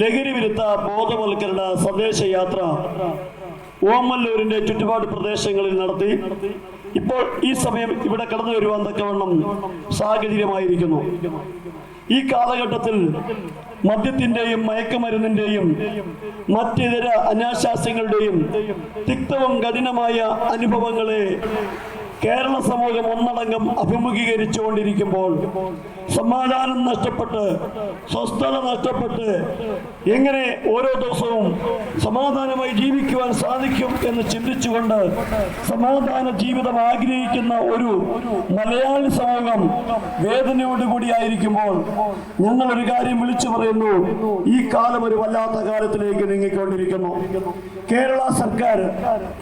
ലഹരി വിരുദ്ധ ബോധവൽക്കരണ സന്ദേശയാത്ര ഓമല്ലൂരിന്റെ ചുറ്റുപാട് പ്രദേശങ്ങളിൽ നടത്തി. ഇപ്പോൾ ഈ സമയം ഇവിടെ കടന്നു വരുവാൻ തക്കവണ്ണം സാഹചര്യമായിരിക്കുന്നു. ഈ കാലഘട്ടത്തിൽ മദ്യത്തിന്റെയും മയക്കുമരുന്നിന്റെയും മറ്റിതര അനാശാസ്യങ്ങളുടെയും തിക്തവും കഠിനമായ അനുഭവങ്ങളെ കേരള സമൂഹം ഒന്നടങ്കം അഭിമുഖീകരിച്ചുകൊണ്ടിരിക്കുമ്പോൾ സമാധാനം നഷ്ടപ്പെട്ട് സ്വസ്ഥത നഷ്ടപ്പെട്ട് എങ്ങനെ ഓരോ ദിവസവും സമാധാനമായി ജീവിക്കുവാൻ സാധിക്കും എന്ന് ചിന്തിച്ചുകൊണ്ട് സമാധാന ജീവിതം ആഗ്രഹിക്കുന്ന ഒരു മലയാളി സമൂഹം വേദനയോടുകൂടിയായിരിക്കുമ്പോൾ ഞങ്ങൾ ഒരു കാര്യം വിളിച്ചു പറയുന്നു. ഈ കാലം ഒരു വല്ലാത്ത കാലത്തിലേക്ക് നീങ്ങിക്കൊണ്ടിരിക്കുന്നു. കേരള സർക്കാർ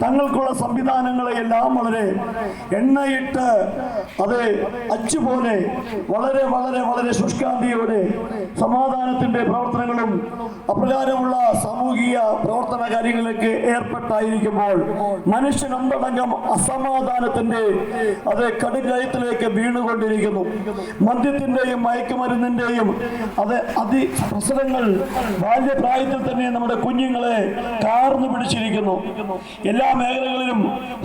തങ്ങൾക്കുള്ള സംവിധാനങ്ങളെല്ലാം വളരെ എണ്ണയിട്ട് അത് അച്ചുപോലെ വളരെ വളരെ വളരെ ശുഷ്കാന്തിയോടെ സമാധാനത്തിന്റെ പ്രവർത്തനങ്ങളും അപ്രകാരമുള്ള സാമൂഹിക പ്രവർത്തന കാര്യങ്ങളിലേക്ക് ഏർപ്പെട്ടായിരിക്കുമ്പോൾ മനുഷ്യൻ ഒന്നടങ്കം അസമാധാനത്തിന്റെ അത് കടുകയത്തിലേക്ക് വീണുകൊണ്ടിരിക്കുന്നു. മദ്യത്തിന്റെയും മയക്കുമരുന്നിന്റെയും അത് അതി പ്രസരങ്ങൾ ബാല്യപ്രായത്തിൽ തന്നെ നമ്മുടെ കുഞ്ഞുങ്ങളെ കാർന്നു പിടിച്ചിരിക്കുന്നു. എല്ലാ മേഖലകളിലും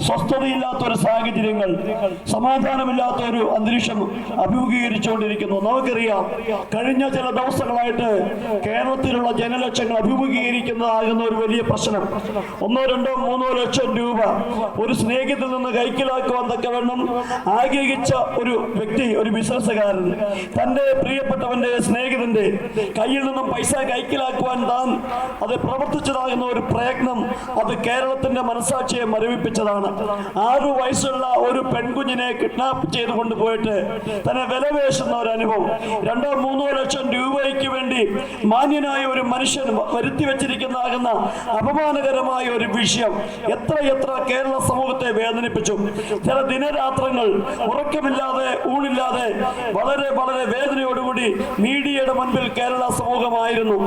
സ്വസ്ഥതയില്ലാത്ത ഒരു സാഹചര്യങ്ങൾ സമാധാനമില്ലാത്ത ഒരു അന്തരീക്ഷം അഭിമുഖീകരിച്ചുകൊണ്ടിരിക്കുന്നു. നമുക്കറിയാം കഴിഞ്ഞ ചില ദിവസങ്ങളായിട്ട് കേരളത്തിലുള്ള ജനലക്ഷങ്ങൾ അഭിമുഖീകരിക്കുന്നതാകുന്ന ഒരു വലിയ പ്രശ്നം. ഒന്നോ രണ്ടോ മൂന്നോ ലക്ഷം രൂപ ഒരു സ്നേഹിതത്തിൽ നിന്ന് കൈക്കലാക്കുവാൻ തക്കവണ്ണം ആഗ്രഹിച്ച ഒരു വ്യക്തി ഒരു ബിസിനസ്സുകാരൻ തന്റെ പ്രിയപ്പെട്ടവന്റെ സ്നേഹിതന്റെ കയ്യിൽ നിന്നും പൈസ കൈക്കലാക്കുവാൻ താൻ അത് പ്രവർത്തിച്ചതാകുന്ന ഒരു പ്രയത്നം അത് കേരളത്തിന്റെ മനസാക്ഷിയെ മരവിപ്പിച്ചതാണ്. ആറു വയസ്സുള്ള ഒരു പെൺകുഞ്ഞിനെ കിഡ്നാപ്പ് ചെയ്ത് കൊണ്ടുപോയിട്ട് തന്നെ വിലവേശുന്ന ഒരു അനുഭവം. രണ്ടോ മൂന്നോ ലക്ഷം രൂപയ്ക്ക് വേണ്ടി മാന്യനായ ഒരു മനുഷ്യൻ വരുത്തി വെച്ചിരിക്കുന്നതാകുന്ന അപമാനകരമായ ഒരു വിഷയം എത്ര എത്ര കേരള സമൂഹത്തെ വേദനിപ്പിച്ചു. ചില ദിനരാത്രങ്ങൾ ഉറക്കമില്ലാതെ ഊണില്ലാതെ വളരെ വളരെ വേദനയോടുകൂടി മീഡിയയുടെ മുൻപിൽ കേരള സമൂഹമായിരുന്നു.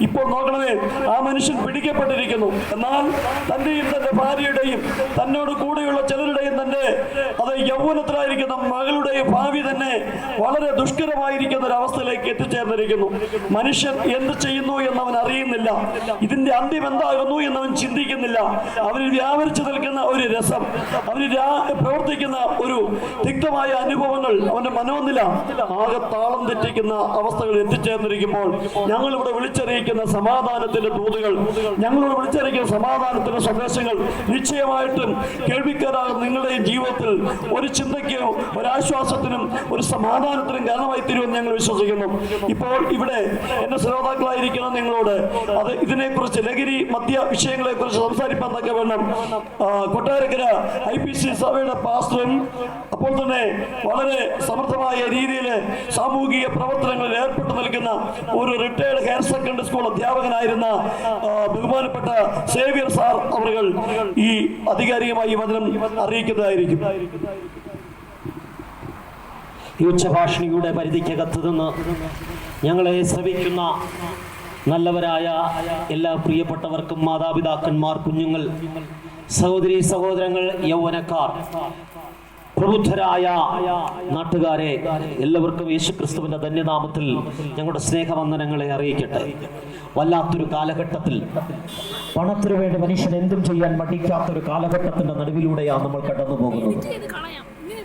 ഇപ്പോൾ നോക്കണമേ ആ മനുഷ്യൻ പിടിക്കപ്പെട്ടിരിക്കുന്നു. എന്നാൽ തന്റെയും തന്റെ ഭാര്യയുടെയും തന്നോട് കൂടെയുള്ള ചിലരുടെയും തന്റെ അത് യൗവനത്തിലായിരിക്കുന്ന മകളുടെ ഭാവി തന്നെ വളരെ ദുഷ്കരമായിരിക്കുന്ന ഒരു അവസ്ഥയിലേക്ക് എത്തിച്ചേർന്നിരിക്കുന്നു. മനുഷ്യൻ എന്ത് ചെയ്യുന്നു എന്നവൻ അറിയുന്നില്ല. ഇതിന്റെ അന്ത്യം എന്താകുന്നു എന്നവൻ ചിന്തിക്കുന്നില്ല. അവർ വ്യാപരിച്ചു നിൽക്കുന്ന ഒരു രസം അവന് രാ- പ്രവർത്തിക്കുന്ന ഒരു തിക്തമായ അനുഭവങ്ങൾ അവന്റെ മനോനില ആകെ താളം തെറ്റിക്കുന്ന അവസ്ഥകൾ എത്തിച്ചേർന്നിരിക്കുമ്പോൾ ഞങ്ങൾ ഇവിടെ വിളിച്ചറിയിക്കുന്ന സമാധാനത്തിന്റെ ദൂതുകൾ ഞങ്ങളോട് വിളിച്ചറിയിക്കുന്ന സമാധാനത്തിന്റെ സന്ദേശങ്ങൾ നിശ്ചയമായിട്ടും കേൾവിക്കാരാകുന്ന നിങ്ങളുടെയും ജീവിതത്തിൽ ഒരു ചിന്തയ്ക്കോ ഒരാശ്വാസത്തിനും ഒരു സമാധാനത്തിനും കാരണമായി തീരുമെന്ന് ഞങ്ങൾ വിശ്വസിക്കുന്നു. ഇപ്പോൾ ഇവിടെ എന്റെ ശ്രോതാക്കളായിരിക്കുന്ന നിങ്ങളോട് അത് ഇതിനെക്കുറിച്ച് ലഹരി മദ്യ വിഷയങ്ങളെ കുറിച്ച് സംസാരിപ്പാൻ തക്ക വേണം. കൊട്ടാരക്കര ഐ പി സി സഭയുടെ പാസ്റ്ററും അപ്പോൾ തന്നെ വളരെ സമർത്ഥമായ രീതിയിൽ സാമൂഹിക പ്രവർത്തനങ്ങളിൽ ഏർപ്പെട്ടു നിൽക്കുന്ന ഒരു റിട്ടയർഡ് ഹയർ സെക്കൻഡറി സ്കൂൾ അധ്യാപകനായിരുന്ന ബഹുമാനപ്പെട്ട സേവ്യർ സാർ അവർ ഈ അധികാരികമായി വചനം അറിയിക്കുന്നതായിരിക്കും. ഈ ഉച്ചഭാഷണിയുടെ പരിധിക്കകത്ത് നിന്ന് ഞങ്ങളെ ശ്രവിക്കുന്ന നല്ലവരായ എല്ലാ പ്രിയപ്പെട്ടവർക്കും മാതാപിതാക്കന്മാർ കുഞ്ഞുങ്ങൾ സഹോദരി സഹോദരങ്ങൾ യൗവനക്കാർ പ്രബുദ്ധരായ നാട്ടുകാരെ എല്ലാവർക്കും യേശുക്രിസ്തുവിന്റെ ധന്യനാമത്തിൽ ഞങ്ങളുടെ സ്നേഹവന്ദനങ്ങളെ അറിയിക്കട്ടെ. വല്ലാത്തൊരു കാലഘട്ടത്തിൽ. പണത്തിനു വേണ്ടി മനുഷ്യൻ എന്തും ചെയ്യാൻ മടിക്കാത്തൊരു കാലഘട്ടത്തിന്റെ നടുവിലൂടെയാണ് നമ്മൾ കടന്നു പോകുന്നത്.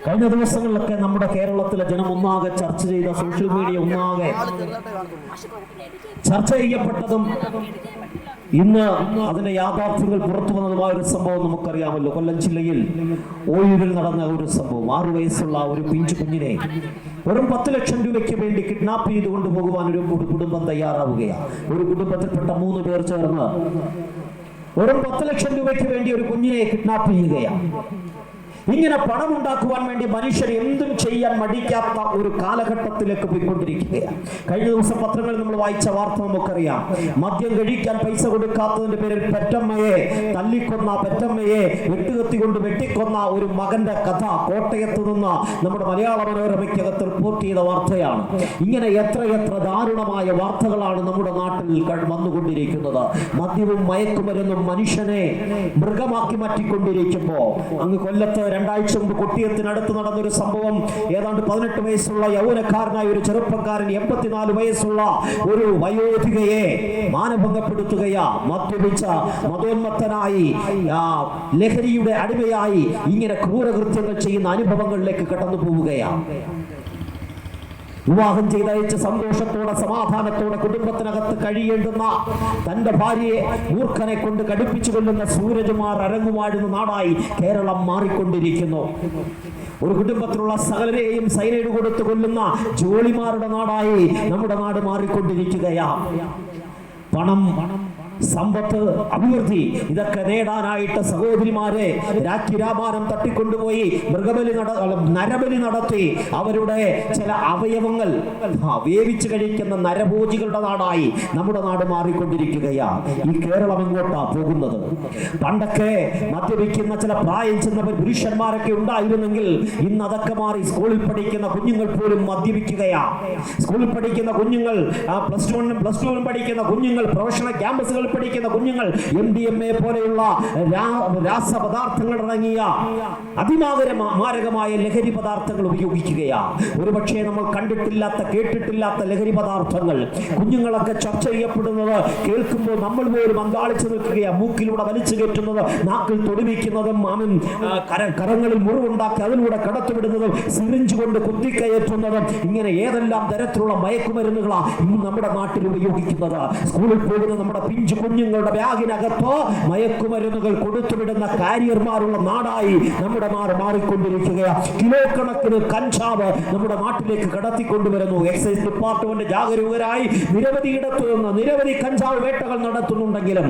കഴിഞ്ഞ ദിവസങ്ങളിലൊക്കെ നമ്മുടെ കേരളത്തിലെ ജനം ഒന്നാകെ ചർച്ച ചെയ്ത സോഷ്യൽ മീഡിയ ഒന്നാകെ ചർച്ച ചെയ്യപ്പെട്ടതും ഇന്ന് അതിന്റെ യാഥാർത്ഥ്യങ്ങൾ പുറത്തു വന്നതുമായ ഒരു സംഭവം നമുക്കറിയാമല്ലോ. കൊല്ലം ജില്ലയിൽ ഓയൂരിൽ നടന്ന ഒരു സംഭവം. ആറു വയസ്സുള്ള ഒരു പിഞ്ചു കുഞ്ഞിനെ വെറും പത്ത് ലക്ഷം രൂപയ്ക്ക് വേണ്ടി കിഡ്നാപ്പ് ചെയ്ത് കൊണ്ടുപോകുവാൻ ഒരു കുടുംബം തയ്യാറാവുകയാണ്. ഒരു കുടുംബത്തിൽപ്പെട്ട മൂന്ന് പേർ ചേർന്ന് വെറും പത്ത് ലക്ഷം രൂപയ്ക്ക് വേണ്ടി ഒരു കുഞ്ഞിനെ കിഡ്നാപ്പ് ചെയ്യുകയാണ്. ഇങ്ങനെ പണം ഉണ്ടാക്കുവാൻ വേണ്ടി മനുഷ്യർ എന്തും ചെയ്യാൻ മടിക്കാത്ത ഒരു കാലഘട്ടത്തിലേക്ക് പോയിക്കൊണ്ടിരിക്കുകയാണ്. കഴിഞ്ഞ ദിവസം പത്രങ്ങളിൽ നമ്മൾ വായിച്ച വാർത്ത നമുക്കറിയാം. മദ്യം കഴിക്കാൻ പൈസ കൊടുക്കാത്തതിന്റെ പേരിൽ പെറ്റമ്മയെ തല്ലിക്കൊന്ന പെറ്റമ്മയെ വെട്ടുകത്തി കൊണ്ട് വെട്ടിക്കൊന്ന ഒരു മകന്റെ കഥ കോട്ടയത്ത് നിന്ന് നമ്മുടെ മലയാള മനോരമയ്ക്കകത്ത് റിപ്പോർട്ട് ചെയ്ത വാർത്തയാണ്. ഇങ്ങനെ എത്ര എത്ര ദാരുണമായ വാർത്തകളാണ് നമ്മുടെ നാട്ടിൽ വന്നുകൊണ്ടിരിക്കുന്നത്. മദ്യവും മയക്കുമരുന്നും മനുഷ്യനെ മൃഗമാക്കി മാറ്റിക്കൊണ്ടിരിക്കുമ്പോ അങ്ങ് കൊല്ലത്ത് രണ്ടാഴ്ച മുമ്പ് കൊട്ടിയത്തിനടുത്ത് നടന്നൊരു സംഭവം. ഏതാണ്ട് പതിനെട്ട് വയസ്സുള്ള യൗവനക്കാരനായ ഒരു ചെറുപ്പക്കാരൻ എൺപത്തിനാല് വയസ്സുള്ള ഒരു വയോധികയെ മാനഭംഗപ്പെടുത്തുകയാ. മദ്യപിച്ച മതോന്മത്തനായി ലഹരിയുടെ അടിമയായി ഇങ്ങനെ ക്രൂരകൃത്യങ്ങൾ ചെയ്യുന്ന അനുഭവങ്ങളിലേക്ക് കടന്നു പോവുകയാണ് വിവാഹം ചെയ്തയച്ച് സന്തോഷത്തോടെ സമാധാനത്തോടെ കുടുംബത്തിനകത്ത് കഴിയേണ്ടുന്ന തന്റെ ഭാര്യയെ മൂർഖനെ കൊണ്ട് കടുപ്പിച്ചു കൊല്ലുന്ന സൂരജുമാർ അരങ്ങുമാടുന്ന നാടായി കേരളം മാറിക്കൊണ്ടിരിക്കുന്നു. ഒരു കുടുംബത്തിലുള്ള സകലരെയും സൈനൈഡ് കൊടുത്തു കൊല്ലുന്ന ജോളിമാരുടെ നാടായി നമ്മുടെ നാട് മാറിക്കൊണ്ടിരിക്കുകയാ പണം പണം സമ്പത്ത് അഭിവൃദ്ധി ഇതൊക്കെ നേടാനായിട്ട് സഹോദരിമാരെ രാമാനം തട്ടിക്കൊണ്ടുപോയി മൃഗബലി നട നരബലി നടത്തി അവരുടെ ചില അവയവങ്ങൾ വേവിച്ചു കഴിക്കുന്ന നരഭോജികളുടെ നാടായി നമ്മുടെ നാട് മാറിക്കൊണ്ടിരിക്കുകയാണ് ഈ കേരളം എങ്ങോട്ടാ പോകുന്നത്? പണ്ടൊക്കെ മദ്യപിക്കുന്ന ചില പ്രായം ചെന്ന പുരുഷന്മാരൊക്കെ ഉണ്ടായിരുന്നെങ്കിൽ ഇന്ന് അതൊക്കെ മാറി സ്കൂളിൽ പഠിക്കുന്ന കുഞ്ഞുങ്ങൾ പോലും മദ്യപിക്കുകയാ. സ്കൂളിൽ പഠിക്കുന്ന കുഞ്ഞുങ്ങൾ പ്ലസ് വണ്ണും പ്ലസ് ടുവിനും പഠിക്കുന്ന കുഞ്ഞുങ്ങൾ പ്രൊഫഷണൽ പഠിക്കുന്ന കുഞ്ഞുങ്ങൾ എം ഡി എം എ പോലെയുള്ള രാസപദാർത്ഥങ്ങൾ ഇറങ്ങിയ അതിമാകര മാരകമായ ലഹരി പദാർത്ഥങ്ങൾ ഉപയോഗിക്കുകയാണ് ഒരുപക്ഷെ നമ്മൾ കണ്ടിട്ടില്ലാത്ത കേട്ടിട്ടില്ലാത്ത ലഹരി പദാർത്ഥങ്ങൾ കുഞ്ഞുങ്ങളൊക്കെ ചർച്ച ചെയ്യപ്പെടുന്നത് കേൾക്കുമ്പോൾ നമ്മൾ പോലും അന്താളിച്ചു നിൽക്കുകയാണ് മൂക്കിലൂടെ വലിച്ചു കയറ്റുന്നത് നാക്കിൽ തൊടുവിക്കുന്നതും മാമൻ കര- കരങ്ങളിൽ മുറിവുണ്ടാക്കി അതിലൂടെ കടത്തുവിടുന്നതും സിറിഞ്ച് കൊണ്ട് കുത്തിക്കയറ്റുന്നതും ഇങ്ങനെ ഏതെല്ലാം തരത്തിലുള്ള മയക്കുമരുന്നുകളാണ് ഇന്ന് നമ്മുടെ നാട്ടിൽ ഉപയോഗിക്കുന്നത്. സ്കൂളിൽ പോകുന്ന നമ്മുടെ പിഞ്ചു കുഞ്ഞുങ്ങളുടെ ബാഗിനകത്ത് മയക്കുമരുന്നുകൾ കൊടുത്തുവിടുന്ന കാരിയർമാരുള്ള നാടായി നമ്മുടെ മാർ മാറിക്കൊണ്ടിരിക്കുകയാണ് കിലോ കണക്കിന് കഞ്ചാവ് നമ്മുടെ നാട്ടിലേക്ക് കടത്തിക്കൊണ്ടുവരുന്നു. എക്സൈസ് ഡിപ്പാർട്ട്മെന്റ് ജാഗരൂകരായി നിരവധി ഇടത്തു നിന്ന് നിരവധി കഞ്ചാവ് വേട്ടകൾ നടത്തുന്നുണ്ടെങ്കിലും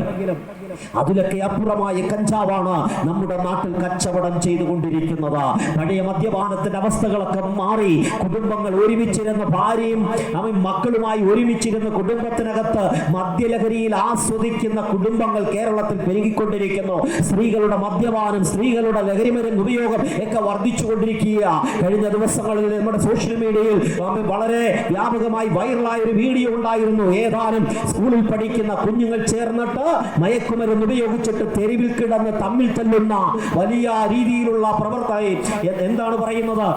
അതിലൊക്കെ അപ്പുറമായ കഞ്ചാവാണ് നമ്മുടെ നാട്ടിൽ കച്ചവടം ചെയ്തുകൊണ്ടിരിക്കുന്നത്. പഴയ മദ്യപാനത്തിന്റെ അവസ്ഥകളൊക്കെ മാറി കുടുംബങ്ങൾ ഒരുമിച്ചിരുന്ന ഭാര്യയും അവൻ മക്കളുമായി ഒരുമിച്ചിരുന്ന കുടുംബത്തിനകത്ത് മദ്യലഹരിയിൽ ആസ്വദിക്കുന്ന കുടുംബങ്ങൾ കേരളത്തിൽ പെരുകിക്കൊണ്ടിരിക്കുന്നു. സ്ത്രീകളുടെ മദ്യപാനം സ്ത്രീകളുടെ ലഹരിമരുന്ന് ഉപയോഗം ഒക്കെ വർദ്ധിച്ചുകൊണ്ടിരിക്കുക കഴിഞ്ഞ ദിവസങ്ങളിൽ നമ്മുടെ സോഷ്യൽ മീഡിയയിൽ വളരെ വ്യാപകമായി വൈറലായ ഒരു വീഡിയോ ഉണ്ടായിരുന്നു. ഏതാനും സ്കൂളിൽ പഠിക്കുന്ന കുഞ്ഞുങ്ങൾ ചേർന്നിട്ട് മയക്കുമരുന്ന് ഉപയോഗിച്ചിട്ട് തെരുവിൽ കിടന്ന് തമ്മിൽ തല്ലുന്ന വലിയ രീതിയിലുള്ള പ്രവർത്തകയെ എന്താണ് പറയുന്നത്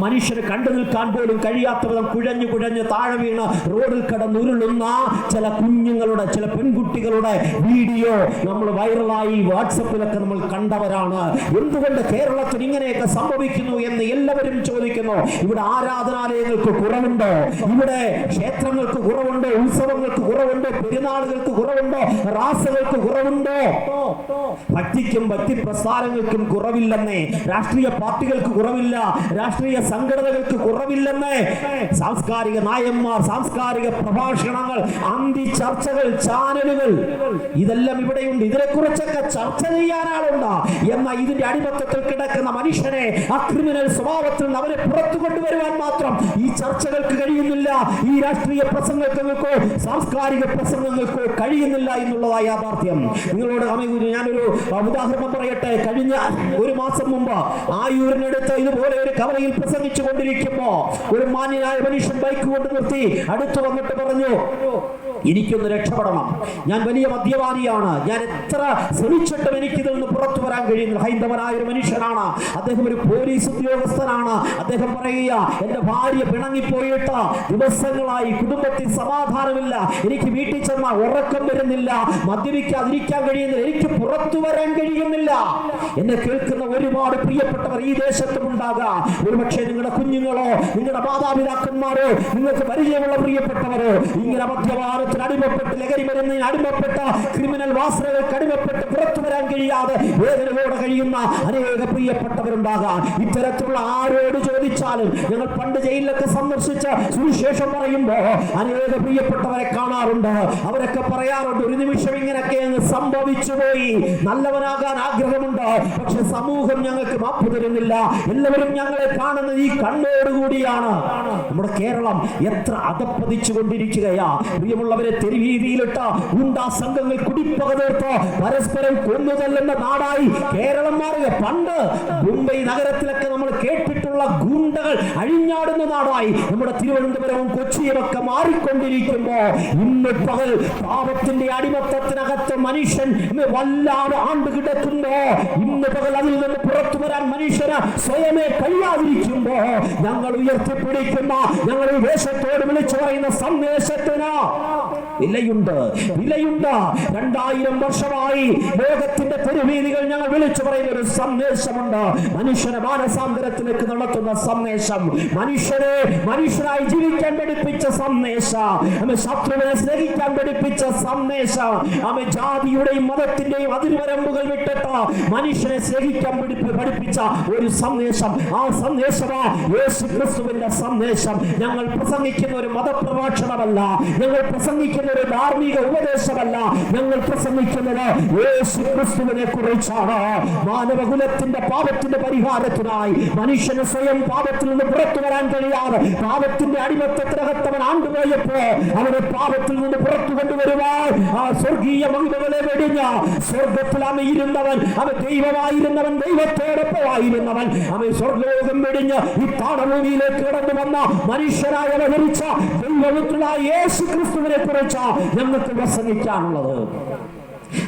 മനുഷ്യന് കണ്ടു നിൽക്കാൻ പോലും കഴിയാത്ത വിധം കുഴഞ്ഞു കുഴഞ്ഞ് താഴെ വീണ് റോഡിൽ കിടന്നുരുളുന്ന ചില കുഞ്ഞുങ്ങളുടെ ചില പെൺകുട്ടികളുടെ വീഡിയോ നമ്മൾ വൈറലായി വാട്സപ്പിലൊക്കെ നമ്മൾ കണ്ടവരാണ് എന്തുകൊണ്ട് കേരളത്തിൽ ഇങ്ങനെയൊക്കെ സംഭവിക്കുന്നു എന്ന് എല്ലാവരും ചോദിക്കുന്നു ഇവിടെ ആരാധനാലയങ്ങൾക്ക് കുറവുണ്ടോ ഇവിടെ ക്ഷേത്രങ്ങൾക്ക് കുറവുണ്ടോ ഉത്സവങ്ങൾക്ക് കുറവുണ്ടോ പെരുന്നാളുകൾക്ക് കുറവുണ്ടോ റാസകൾക്ക് കുറവുണ്ടോ ഭക്തിക്കും ഭക്തി പ്രസ്ഥാനങ്ങൾക്കും കുറവില്ലെന്നേ. രാഷ്ട്രീയ പാർട്ടികൾക്ക് കുറവില്ല. രാഷ്ട്രീയ സംഘടനകൾക്ക് കുറവില്ലെന്നേ. സാംസ്കാരിക നായന്മാർ സാംസ്കാരിക പ്രഭാഷണങ്ങൾ അന്തി ചർച്ചകൾ ചാനലുകൾ. ഇതെല്ലാം ഇവിടെയുണ്ട്. ഇതിനെക്കുറിച്ചൊക്കെ ചർച്ച ചെയ്യാൻ ആളുണ്ട്. എന്നാൽ ഇതിന്റെ അടിമത്തത്തിൽ കിടക്കുന്ന മനുഷ്യനെ ആ ക്രിമിനൽ സ്വഭാവത്തിൽ നിന്ന് അവരെ പുറത്തു കൊണ്ടുവരുവാൻ മാത്രം ഈ ചർച്ചകൾക്ക് കഴിയുന്നില്ല. ഈ രാഷ്ട്രീയ പ്രസംഗങ്ങൾക്കോ സാംസ്കാരിക പ്രസംഗങ്ങൾക്കോ കഴിയുന്നില്ല എന്നുള്ളതായ യാഥാർത്ഥ്യം. നിങ്ങളോട് അമയൂര് ഞാനൊരു ഉദാഹരണം പറയട്ടെ. കഴിഞ്ഞ ഒരു മാസം മുമ്പ് ആയൂരിനടുത്ത് ഇതുപോലെ ഒരു കവലയിൽ പ്രസംഗിച്ചു കൊണ്ടിരിക്കുമ്പോ ഒരു മാന്യനായ മനുഷ്യൻ ബൈക്ക് കൊണ്ട് നിർത്തി അടുത്തു വന്നിട്ട് പറഞ്ഞു എനിക്കൊന്ന് രക്ഷപ്പെടണം. ഞാൻ വലിയ മദ്യപാനിയാണ്. ഞാൻ എത്ര ശ്രമിച്ചിട്ടും എനിക്കിതിൽ നിന്ന് പുറത്തു വരാൻ കഴിയുന്നില്ല. ഹൈന്ദവനായ ഒരു മനുഷ്യനാണ്. അദ്ദേഹം ഒരു പോലീസ് ഉദ്യോഗസ്ഥനാണ്. അദ്ദേഹം പറയുക എന്റെ ഭാര്യ പിണങ്ങിപ്പോയിട്ട് ദിവസങ്ങളായി കുടുംബത്തിൽ സമാധാനമില്ല. എനിക്ക് വീട്ടിൽ ചെന്ന ഉറക്കം വരുന്നില്ല. മദ്യപിക്കാതിരിക്കാൻ കഴിയുന്നില്ല. എനിക്ക് പുറത്തു വരാൻ കഴിയുന്നില്ല. എന്നെ കേൾക്കുന്ന ഒരുപാട് പ്രിയപ്പെട്ടവർ ഈ ദേശത്തും ഉണ്ടാകാം. ഒരുപക്ഷെ നിങ്ങളുടെ കുഞ്ഞുങ്ങളോ നിങ്ങളുടെ മാതാപിതാക്കന്മാരോ നിങ്ങൾക്ക് പരിചയമുള്ള പ്രിയപ്പെട്ടവരോ ഇങ്ങനെ മദ്യപാനത്തിന് അടിമപ്പെട്ട് ലഹരി മരുന്നിന് അടിമപ്പെട്ട ക്രിമിനൽ വാസനകൾക്ക് അടിമപ്പെട്ട് പുറത്തു വരാൻ കഴിയാതെ വേദനയോടെ കഴിയുന്ന അനേക പ്രിയപ്പെട്ടവരുണ്ടാകാം. ഇത്തരത്തിലുള്ള ആരോട് ചോദിച്ചാലും ഞങ്ങൾ പണ്ട് ജയിലിലൊക്കെ സന്ദർശിച്ച സുവിശേഷം പറയുമ്പോ അനേക പ്രിയപ്പെട്ടവരെ കാണാറുണ്ട്. അവരൊക്കെ പറയാറുണ്ട് ഒരു നിമിഷം ഇങ്ങനെയൊക്കെ അങ്ങ് സംഭവിച്ചു പോയി. നല്ലവനാകാൻ ആഗ്രഹമുണ്ട് പക്ഷെ സമൂഹം ഞങ്ങൾക്ക് മാപ്പ് തരുന്നില്ല. എല്ലാവരും ഞങ്ങളെ കാണുന്നത് ഈ കണ്ണോടുകൂടിയാണ്. നമ്മുടെ കേരളം എത്ര അതപ്പതിച്ചു കൊണ്ടിരിക്കുകയാ പ്രിയമുള്ളവരെ തെരുവീതിയിലിട്ട ഗുണ്ടാ സംഘങ്ങൾ കുടിപ്പക തീർത്ത് പരസ്പരം കൊന്നു തല്ലുന്ന നാടായി കേരളം മാറുക പണ്ട് മുംബൈ നഗരത്തിലൊക്കെ നമ്മൾ കേട്ടിട്ട് പിടിക്കപ്പെട്ടിട്ടുള്ള ഗുണ്ടകൾ അഴിഞ്ഞാടുന്ന നാടായി നമ്മുടെ തിരുവനന്തപുരവും കൊച്ചിയുമൊക്കെ മാറിക്കൊണ്ടിരിക്കുമ്പോ ഇന്ന് പകൽ പാപത്തിന്റെ അടിമത്തത്തിനകത്ത് മനുഷ്യൻ വല്ലാതെ ആണ്ട് കിടക്കുമ്പോ ഇന്ന് പകൽ അതിൽ നിന്ന് പുറത്തു വരാൻ മനുഷ്യന് സ്വയമേ കഴിയാതിരിക്കുമ്പോ ഞങ്ങൾ ഉയർത്തിപ്പിടിക്കുന്ന ഞങ്ങൾ ദേശത്തോട് വിളിച്ചു പറയുന്ന സന്ദേശത്തിന്. വിലയുണ്ട് വിലയുണ്ട്. രണ്ടായിരം വർഷമായി ലോകത്തിന്റെ തെരുവീതികൾ ഞങ്ങൾ വിളിച്ചു പറയുന്ന ഒരു സന്ദേശമുണ്ട്. മനുഷ്യനെ മാനസാന്തരത്തിലേക്ക് നടത്തുന്ന സന്ദേശം. മനുഷ്യരെ മനുഷ്യരായി ജീവിക്കാൻ പഠിപ്പിച്ച സന്ദേശം. നമ്മെ ശത്രുവിനെ സ്നേഹിക്കാൻ പഠിപ്പിച്ച സന്ദേശം. അമ്മ ജാതിയുടെയും മതത്തിന്റെയും അതിർവരമ്പുകൾ വിട്ടിട്ട് മനുഷ്യനെ സ്നേഹിക്കാൻ പഠിപ്പി- പഠിപ്പിച്ച ഒരു സന്ദേശം. ആ സന്ദേശമാ യേശു ക്രിസ്തുവിന്റെ സന്ദേശം. ഞങ്ങൾ പ്രസംഗിക്കുന്ന ഒരു മതപ്രഭാഷണമല്ല. ഞങ്ങൾ പ്രസംഗിക്കുന്ന ഒരു ധാർമ്മിക ഉപദേശമല്ല. ഞങ്ങൾ പ്രസംഗിക്കുന്നത് യേശു ക്രിസ്തുവിനെ കുറിച്ചാണ്. മാനവകുലത്തിന്റെ പാപത്തിന്റെ പരിഹാരത്തിനായി മനുഷ്യന് സ്വയം പാപത്തിൽ നിന്ന് പുറത്തു വരാൻ കഴിയാതെ പാപത്തിന്റെ അടിമത്തത്തിനകത്തവൻ ആണ്ടുപോയപ്പോ അവനെ പാപത്തിൽ നിന്ന് പുറത്തു കൊണ്ടുവരുവാൻ ആ സ്വർഗീയ മഹിമകളെ വെടിഞ്ഞ സ്വർഗത്തിൽ അവൻ ഇരുന്നവൻ അവൻ ദൈവമായിരുന്നവൻ ദൈവത്തോടൊപ്പമായിരുന്നവൻ അവൻ സ്വർഗലോകം വെടിഞ്ഞ് ഈ താണഭൂമിയിലേക്ക് കടന്നു വന്ന മനുഷ്യരായ അവഹരിച്ച ദൈവപുത്രനായ യേശു ക്രിസ്തുവിനെ കുറിച്ച് ഞങ്ങൾക്ക് പ്രസംഗിക്കാനുള്ളത്.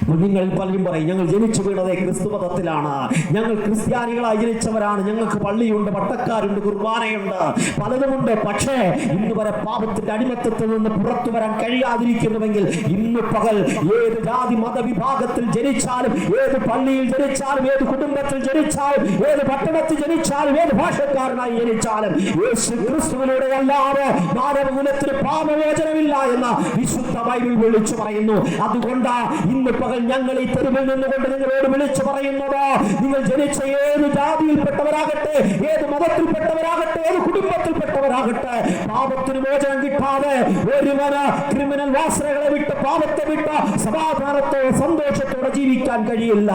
നിങ്ങൾ പലരും പറയും ഞങ്ങൾ ജനിച്ചു വീണതേ ക്രിസ്തു മതത്തിലാണ് ഞങ്ങൾ ക്രിസ്ത്യാനികളായി ജനിച്ചവരാണ്. ഞങ്ങൾക്ക് പള്ളിയുണ്ട് പട്ടക്കാരുണ്ട് കുർബാനയുണ്ട്. പലതുമുണ്ട്. പക്ഷേ ഇന്ന് വരെ പാപത്തിന്റെ അടിമത്തത്തിൽ നിന്ന് പുറത്തു വരാൻ കഴിയാതിരിക്കുന്നുവെങ്കിൽ ഇന്ന് പകൽ ഏത് ജാതി മതവിഭാഗത്തിൽ ജനിച്ചാലും ഏത് പള്ളിയിൽ ജനിച്ചാലും ഏത് കുടുംബത്തിൽ ജനിച്ചാലും ഏത് പട്ടണത്തിൽ ജനിച്ചാലും ഏത് ഭാഷക്കാരനായി ജനിച്ചാലും യേശു ക്രിസ്തുവിലൂടെ അല്ലാതെ മാനവകുലത്തിന് പാപമോചനമില്ല എന്ന് വിശുദ്ധ ബൈബിൾ വിളിച്ചു പറയുന്നു. അതുകൊണ്ട് ഇന്ന് പകൽ ഞങ്ങൾ ഈ തെരുവിൽ നിന്നുകൊണ്ട് നിങ്ങളോട് വിളിച്ചു പറയുന്നത് നിങ്ങൾ ജനിച്ച ഏത് ജാതിയിൽപ്പെട്ടവരാകട്ടെ ഏത് മതത്തിൽപ്പെട്ടവരാകട്ടെ ഏത് കുടുംബത്തിൽപ്പെട്ടവരാകട്ടെ പാപത്തിന് മോചനം കിട്ടാതെ ഒരുവന് ക്രിമിനൽ വാസനകളെ വിട്ട് പാപത്തെ വിട്ട് സമാധാനത്തോടെ സന്തോഷത്തോടെ ജീവിക്കാൻ കഴിയില്ല.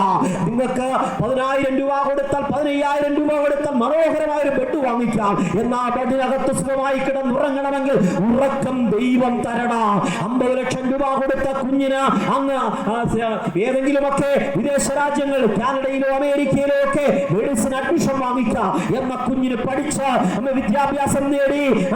നിങ്ങൾക്ക് പതിനായിരം രൂപ കൊടുത്താൽ പതിനയ്യായിരം രൂപ കൊടുത്താൽ മനോഹരമായ ഒരു ബെഡ് വാങ്ങിക്കാം. എന്നാൽ ബെഡിനകത്ത് സുഖമായി കിടന്നുറങ്ങണമെങ്കിൽ ഉറക്കം ദൈവം തരണം അമ്പത് ലക്ഷം രൂപ കൊടുത്ത കുഞ്ഞിന് അങ്ങ് ഏതെങ്കിലുമൊക്കെ വിദേശ രാജ്യങ്ങൾ കാനഡയിലോ അമേരിക്കയിലോ ഒക്കെ മെഡിസിൻ അഡ്മിഷൻ വാങ്ങിക്കാം എന്ന കുഞ്ഞിന് പഠിച്ച നമ്മൾ വിദ്യാഭ്യാസം നേടി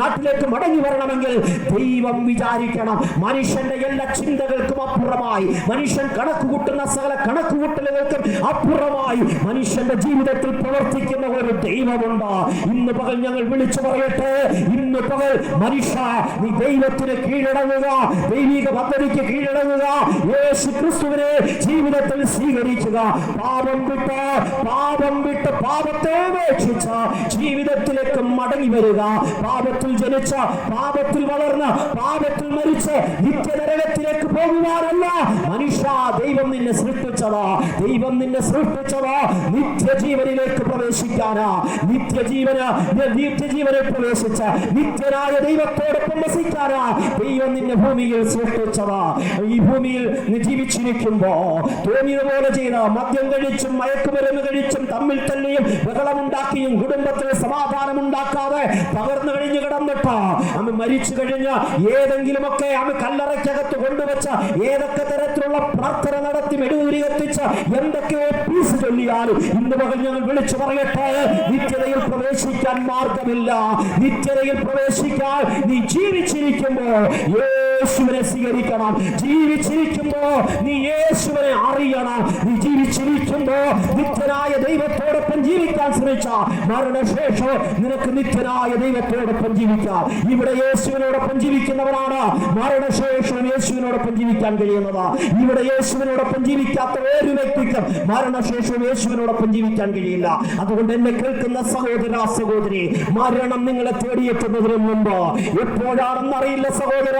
നാട്ടിലേക്ക് മടങ്ങി വരണമെങ്കിൽ ദൈവം വിചാരിക്കണം. മനുഷ്യന്റെ എല്ലാ ചിന്തകൾക്കും അപ്പുറമായി. മനുഷ്യൻ കണക്ക് കൂട്ടുന്ന സകല കണക്ക് കൂട്ടലുകൾക്കും അപ്പുറമായി. മനുഷ്യന്റെ ജീവിതത്തിൽ പ്രവർത്തിക്കുന്ന ഒരു ദൈവമുണ്ട്? ഇന്ന് പകൽ ഞങ്ങൾ വിളിച്ചു പറയട്ടെ. ഇന്ന് പകൽ മനുഷ്യ നീ ദൈവത്തിന് കീഴടങ്ങുക. ദൈവിക പദ്ധതിക്ക് കീഴടങ്ങുക. യേശു ക്രിസ്തുവിനെ ജീവിതത്തിൽ സ്വീകരിക്കുക. പാപം വിട്ട് പാപം വിട്ട് പാപത്തെ ഉപേക്ഷിച്ച ജീവിതത്തിലേക്ക് മടങ്ങി വരിക. പാപത്തിൽ ജനിച്ച പാപത്തിൽ വളർന്ന പാപത്തിൽ മരിച്ച് നിത്യനരകത്തിലേക്ക് പോകുവാനല്ല. മനുഷ്യ ദൈവം നിന്നെ സൃഷ്ടിച്ചതാ. ദൈവം നിന്നെ സൃഷ്ടിച്ചതാ. നിത്യജീവനിലേക്ക് പ്രവേശിക്കാനാ. നിത്യജീവന് നിത്യജീവനെ പ്രവേശിച്ച നിത്യനായ ദൈവത്തോടൊപ്പം വസിക്കാനാ ദൈവം നിന്നെ ഭൂമിയിൽ സൃഷ്ടിച്ചതാ. ഈ ഭൂമിയിൽ ജീവിച്ചിരിക്കുമ്പോ തോന്നിയതുപോലെ ചെയ്ത മദ്യം കഴിച്ചും മയക്കുമരുന്ന് കഴിച്ചും തമ്മിൽ തന്നെയും ബഹളമുണ്ടാക്കിയും കുടുംബത്തിൽ സമാധാനം ഉണ്ടാക്കാതെ പകർന്നു കഴിഞ്ഞ് കിടന്നിട്ടാ അമ്മ മരിച്ചു കഴിഞ്ഞ ഏതെങ്കിലുമൊക്കെ അമ്മ കല്ലറയ്ക്കകത്ത് കൊണ്ടുവച്ച ഏതൊക്കെ തരത്തിലുള്ള പ്രാർത്ഥന നടത്തി മെഴുകുതിരി കത്തിച്ച എന്തൊക്കെയോ പീസ് ചൊല്ലിയാലും ഇന്ന് പകൽ ഞങ്ങൾ വിളിച്ചു പറയട്ടെ. നിത്യതയിൽ പ്രവേശിക്കാൻ മാർഗമില്ല. നിത്യതയിൽ പ്രവേശിക്കാൻ നീ ജീവിച്ചിരിക്കുമ്പോ യേശുവിനെ സ്വീകരിക്കണം. ജീവിച്ചിരിക്കുമ്പോ നീ യേശുവിനെ അറിയണം. നീ ജീവിച്ചിരിക്കുമ്പോ നിത്യനായ ദൈവത്തോടൊപ്പം ജീവിക്കാൻ ശ്രമിച്ച. മരണശേഷം നിനക്ക് നിത്യനായ ദൈവത്തോടൊപ്പം ജീവിക്കാം. ഇവിടെ യേശുവിനോടൊപ്പം ജീവിക്കുന്നവരാണ്. മരണശേഷം യേശുവിനോടൊപ്പം ജീവിക്കാൻ കഴിയുന്നത് ഇവിടെ യേശുവിനോടൊപ്പം ജീവിക്കാത്ത ഒരു വ്യക്തിക്കും മരണശേഷം യേശുവിനോടൊപ്പം ജീവിക്കാൻ കഴിയില്ല. അതുകൊണ്ട് എന്നെ കേൾക്കുന്ന സഹോദര സഹോദരി മരണം നിങ്ങളെ തേടിയെത്തുന്നതിന് മുമ്പ് എപ്പോഴാണെന്നറിയില്ല സഹോദര.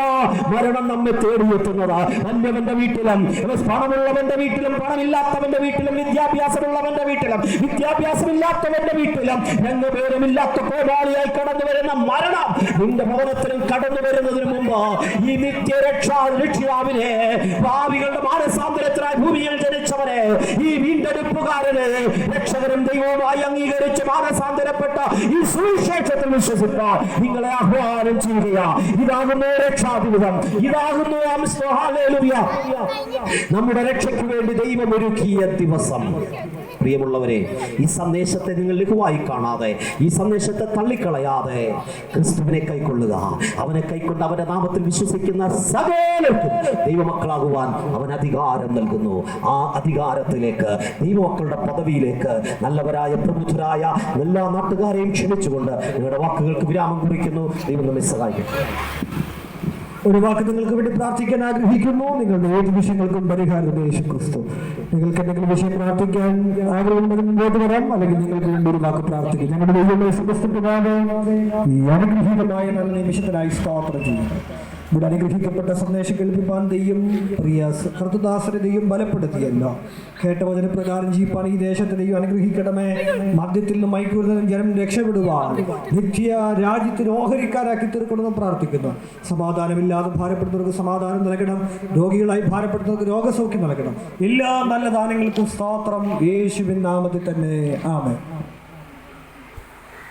മരണം നമ്മെ തേടിയെത്തുന്നത് അന്യവന്റെ വീട്ടിലും പണമുള്ളവന്റെ വീട്ടിലും പണമില്ലാത്തവന്റെ വീട്ടിലും വിദ്യാഭ്യാസമുള്ളവന്റെ വീട്ടിലും വിദ്യാഭ്യാസമില്ലാത്തവന്റെ വീട്ടിലും രണ്ടു പേരുമില്ലാത്ത പോരാളിയായി കടന്നു വരുന്ന മരണം നിന്റെ ഭവനത്തിലും കടന്നു വരുന്നതിന് മുമ്പ് ഈ നിത്യരക്ഷാ രക്ഷിതാവിനെ ഭാവികളുടെ മാനസാന്തരത്തിനായി ഭൂമിയിൽ ജനിച്ചവരെ ഈ വീണ്ടെടുപ്പുകാരനെ രക്ഷകരും ദൈവവുമായി അംഗീകരിച്ച് മാനസാന്തരപ്പെട്ട ഈ സുവിശേഷത്തിൽ വിശ്വസിക്കാൻ നിങ്ങളെ ആഹ്വാനം ചെയ്യുക ഇതാകുന്നു രക്ഷാധിപതം ഇതാകുന്നു. നമ്മുടെ രക്ഷയ്ക്ക് വേണ്ടി ദൈവം ഒരുക്കിയ ദിവസം. പ്രിയമുള്ളവരെ ഈ സന്ദേശത്തെ നിങ്ങൾ ലഘുവായി കാണാതെ ഈ സന്ദേശത്തെ തള്ളിക്കളയാതെ ക്രിസ്തുവിനെ കൈക്കൊള്ളുക. അവനെ കൈക്കൊണ്ട് അവന്റെ നാമത്തിൽ വിശ്വസിക്കുന്ന സകലർക്കും ദൈവമക്കളാകുവാൻ അവൻ അധികാരം നൽകുന്നു. ആ അധികാരത്തിലേക്ക് ദൈവമക്കളുടെ പദവിയിലേക്ക് നല്ലവരായ പ്രബുദ്ധരായ എല്ലാ നാട്ടുകാരെയും ക്ഷണിച്ചുകൊണ്ട് നിങ്ങളുടെ വാക്കുകൾക്ക് വിരാമം കുറിക്കുന്നു. ദൈവം നമ്മെ സഹായിക്കട്ടെ. ഒരു വാക്ക് നിങ്ങൾക്ക് വേണ്ടി പ്രാർത്ഥിക്കാൻ ആഗ്രഹിക്കുന്നു. നിങ്ങളുടെ ഏത് വിഷയങ്ങൾക്കും പരിഹാരം യേശു ക്രിസ്തു നിങ്ങൾക്ക് എന്തെങ്കിലും വിഷയം പ്രാർത്ഥിക്കാൻ ആഗ്രഹമുണ്ടെങ്കിൽ മുമ്പോട്ട് വരാം. അല്ലെങ്കിൽ നിങ്ങൾക്ക് വേണ്ടി ഒരു വാക്ക് പ്രാർത്ഥിക്കും. ഞങ്ങളുടെ യേശു ക്രിസ്തു ഈ അനുഗ്രഹീതമായ നല്ല നിമിഷത്തിനായി സ്തോത്രം ചെയ്യുന്നു. ഇവിടെ അനുഗ്രഹിക്കപ്പെട്ട സന്ദേശം കേൾപ്പിപ്പാൻ ദൈവം പ്രിയ കർത്തദാസരെ ദൈവം ബലപ്പെടുത്തിയല്ലോ. കേട്ട വചനപ്രകാരം ജീപ്പാൻ ഈ ദേശത്തെ ദൈവം അനുഗ്രഹിക്കണമേ. മദ്യത്തിൽ നിന്ന് മയക്കുമരുന്നും ജനം രക്ഷപ്പെടുവാൻ. നിത്യ രാജ്യത്തിന് ഓഹരിക്കാരാക്കി തീർക്കണമെന്ന് പ്രാർത്ഥിക്കുന്നു. സമാധാനമില്ലാതെ ഭാരപ്പെടുന്നവർക്ക് സമാധാനം നൽകണം. രോഗികളായി ഭാരപ്പെടുന്നവർക്ക് രോഗസൗഖ്യം നൽകണം. എല്ലാ നല്ല ദാനങ്ങൾക്കും സ്തോത്രം. യേശുവിൻ നാമത്തിൽ തന്നെ. ആമേ